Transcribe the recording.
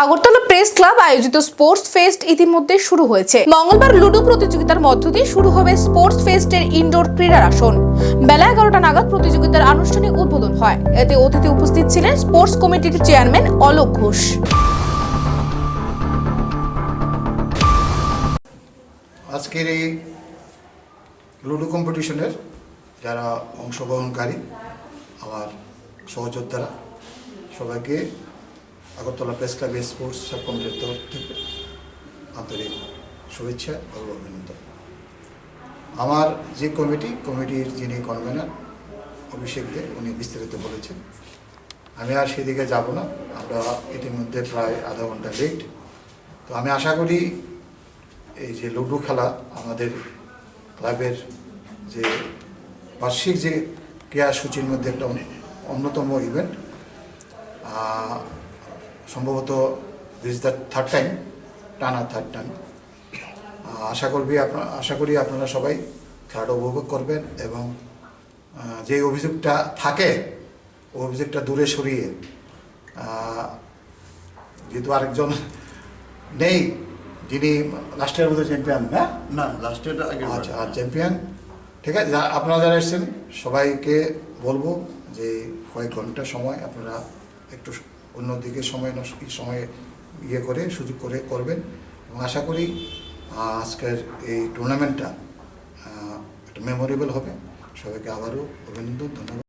Agartala press club আয়োজিত sports fest ইতিমধ্যে শুরু হয়েছে। মঙ্গলবার লুডো প্রতিযোগিতার মধ্য দিয়ে শুরু হবে স্পোর্টস ফেস্টের ইনডোর ক্রীড়ার আসন। বেলা এগারোটা নাগাদ প্রতিযোগিতার আনুষ্ঠানিক উদ্বোধন হয়। এতে অতিথি উপস্থিত ছিলেন স্পোর্টস কমিটির চেয়ারম্যান অলোক ঘোষ। আজকের এই লুডো কম্পিটিশনের যারা অংশগ্রহণকারী, আমার সহযোদ্ধারা, সবাইকে Agartala press club sports sub কমিটির তরফ থেকে আন্তরিক শুভেচ্ছা ও অভিনন্দন। আমার যে কমিটি, কমিটির যিনি কনভেনার, অভিষেক দে, উনি বিস্তারিত বলেছেন। আমি আর সেদিকে যাব না, আমরা ইতিমধ্যে প্রায় আধা ঘণ্টা লেট তো আমি আশা করি এই যে লুডো খেলা, আমাদের ক্লাবের যে বার্ষিক যে ক্রীড়া সূচির মধ্যে একটা অন্যতম ইভেন্ট সম্ভবত দিস দ্য থার্ড টাইম টানা থার্ড টাইম আশা করবি আপনার আশা করি আপনারা সবাই খেলাটা উপভোগ করবেন এবং যে অভিযোগটা থাকে ওই অভিযোগটা দূরে সরিয়ে যেহেতু আরেকজন নেই যিনি লাস্ট লাস্টের মধ্যে চ্যাম্পিয়ন না? না লাস্টের আগে আচ্ছা আর চ্যাম্পিয়ন ঠিক আছে? যা- আপনারা যারা এসেছেন সবাইকে বলব যে কয়েক ঘণ্টা সময় আপনারা একটু অন্যদিকে সময় সময়ে ইয়ে করে, সুযোগ করে করবেন। এবং আশা করি আজকের এই টুর্নামেন্টটা একটা মেমোরেবল হবে। সবাইকে আবারও অভিনন্দন, ধন্যবাদ।